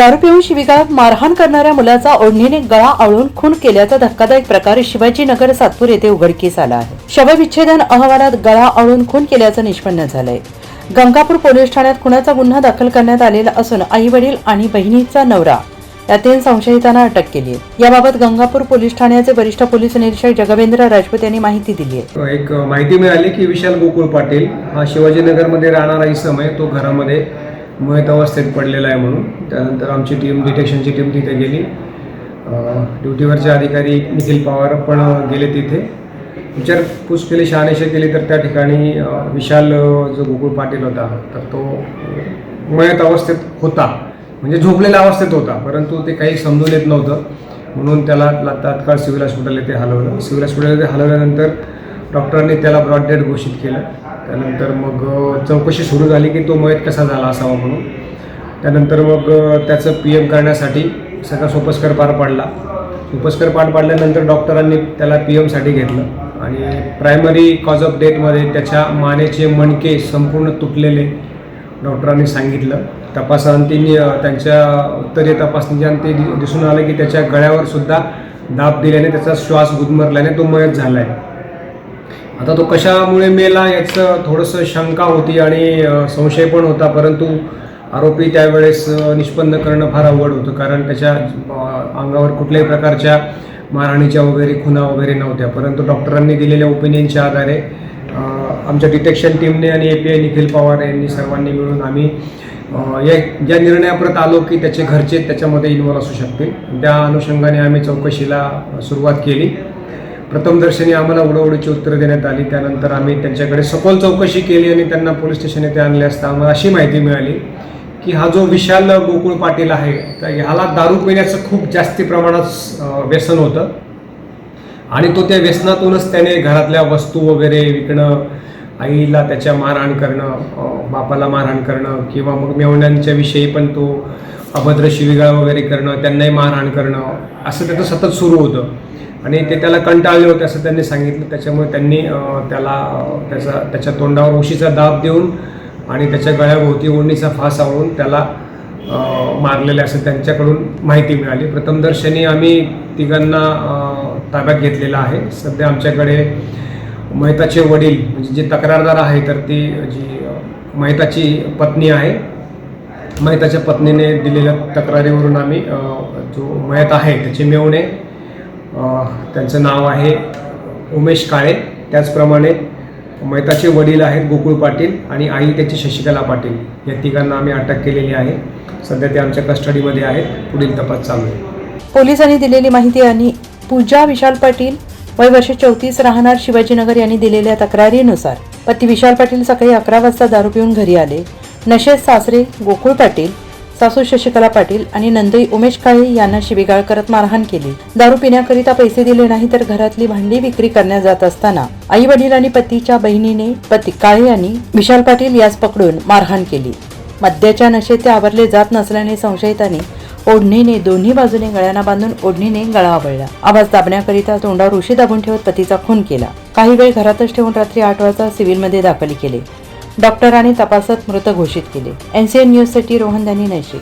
दारू पिऊन शिविका मारहाण करणाऱ्या मुलाचा ओढणीने गळा आळून खून केल्याचा धक्कादायक प्रकार शिवाजीनगर सातपूर येथे उघडकीस आला आहे. शवविच्छेदन अहवालात गळा आळून खून केल्याचं निष्पन्न झालंय. गंगापूर पोलीस ठाण्यात खुनाचा गुन्हा दाखल करण्यात आलेला असून आई वडील आणि बहिणीचा नवरा या तीन संशयितांना अटक केली आहे. याबाबत गंगापूर पोलीस ठाण्याचे वरिष्ठ पोलीस निरीक्षक जगवेंद्र राजपूत यांनी माहिती दिली आहे. एक माहिती मिळाली की विशाल गोकुळ पाटील हा शिवाजीनगरमध्ये राहणारा इसम आहे. तो घरामध्ये मयत अवस्थेत पडलेला आहे म्हणून. त्यानंतर आमची टीम डिटेक्शनची टीम तिथे गेली. ड्युटीवरचे अधिकारी निखिल पवार पण गेले तिथे. विचारपूस केली शहानिशा केली तर त्या ठिकाणी विशाल जो गोकुळ पाटील होता तर तो मयत अवस्थेत होता. म्हणजे झोपलेल्या अवस्थेत होता परंतु ते काही समजून येत नव्हतं. म्हणून त्याला तात्काळ सिव्हिल हॉस्पिटल येथे हलवलं. सिव्हिल हॉस्पिटल येथे हलवल्यानंतर डॉक्टरांनी त्याला ब्रॉड डेड घोषित केलं. त्यानंतर मग चौकशी सुरू झाली की तो मयत कसा झाला असावा म्हणून. त्यानंतर मग त्याचं पी एम करण्यासाठी सगळा सोपस्कर पार पाडला. सोपस्कर पार पाडल्यानंतर डॉक्टरांनी त्याला पी एमसाठी घेतलं आणि प्रायमरी कॉज ऑफ डेथमध्ये त्याच्या मानेचे मणके संपूर्ण तुटलेले डॉक्टरांनी सांगितलं. तपासांती त्यांच्या उत्तरीय तपासणीच्या दिसून आलं की त्याच्या गळ्यावर सुद्धा दाब दिल्याने त्याचा श्वास गुदमरल्याने तो मयत झाला आहे आता तो कशामुळे मेला याचं थोडंसं शंका होती आणि संशय पण होता परंतु आरोपी त्यावेळेस निष्पन्न करणं फार अवघड होतं कारण त्याच्या अंगावर कुठल्याही प्रकारच्या मारहाणीच्या वगैरे खुना वगैरे नव्हत्या. परंतु डॉक्टरांनी दिलेल्या ओपिनियनच्या आधारे आमच्या डिटेक्शन टीमने आणि A P I Nikhil Pawar यांनी सर्वांनी मिळून आम्ही या ज्या निर्णयाप्रत आलो की त्याचे घरचे त्याच्यामध्ये इन्व्हॉल्व असू शकतील. त्या अनुषंगाने आम्ही चौकशीला सुरुवात केली. प्रथमदर्शनी आम्हाला उडवडीची उत्तरं देण्यात आली. त्यानंतर आम्ही त्यांच्याकडे सखोल चौकशी केली आणि त्यांना पोलीस स्टेशन येथे आणले असता आम्हाला अशी माहिती मिळाली की हा जो विशाल गोकुळ पाटील आहे तर ह्याला दारू पिण्याचं खूप जास्ती प्रमाणात व्यसन होतं. आणि तो त्या व्यसनातूनच त्याने घरातल्या वस्तू वगैरे विकणं आईला त्याच्या मारहाण करणं बापाला मारहाण करणं किंवा मग मेवण्यांच्या विषयी पण तो अभद्र शिवीगाळ वगैरे करणं त्यांनाही मारहाण करणं असं त्याचं सतत सुरू होतं. आणि ते त्याला कंटाळले होते असं त्यांनी सांगितलं. त्याच्यामुळे त्यांनी त्याला त्याचा त्याच्या तोंडावर उशीचा दाब देऊन आणि त्याच्या गळ्याभोवती ओढणीचा फास आवळून त्याला मारलेले असं त्यांच्याकडून माहिती मिळाली. प्रथमदर्शनी आम्ही तिघांना ताब्यात घेतलेलं आहे. सध्या आमच्याकडे मैताचे वडील म्हणजे जे तक्रारदार आहे तर ती जी अ, पत्नी आहे मयताच्या पत्नीने दिलेल्या तक्रारीवरून आम्ही जो मयत आहे त्याचे मेवणे त्यांचं नाव आहे उमेश काळे. त्याचप्रमाणे मयताचे वडील आहेत गोकुळ पाटील आणि आई त्याची शशिकला पाटील. या तिघांना आम्ही अटक केलेली आहे. सध्या ते आमच्या कस्टडीमध्ये आहेत. पुढील तपास चालू आहे. पोलिसांनी दिलेली माहिती आणि पूजा विशाल पाटील वय वर्ष चौतीस राहणार शिवाजीनगर यांनी दिलेल्या तक्रारीनुसार पती विशाल पाटील सकाळी अकरा वाजता दारू पिऊन घरी आले. नशेत सासरे गोकुळ पाटील सासू शशिकला पाटील आणि नंदई उमेश काळे यांना शिबिगाळ करत मारहाण केली. दारू पिण्याकरिता पैसे दिले नाही तर घरातली भांडी विक्री करण्यात जात असताना आई वडील आणि पतीच्या बहिणीने पती काळे यांनी विशाल पाटील यास पकडून मारहाण केली. मद्याच्या नशेत ते आवरले जात नसल्याने संशयितांनी ओढणीने दोन्ही बाजूने गळ्यांना बांधून ओढणीने गळा आवळला. आवाज दाबण्याकरिता तोंडावर उशी दाबून ठेवत पतीचा खून केला. काही वेळ घरातच ठेवून रात्री आठ वाजता सिव्हिलमध्ये दाखल केले. डॉक्टरांनी तपासात मृत घोषित केले. एनसीएन न्यूजसाठी रोहन दानी नैशिक.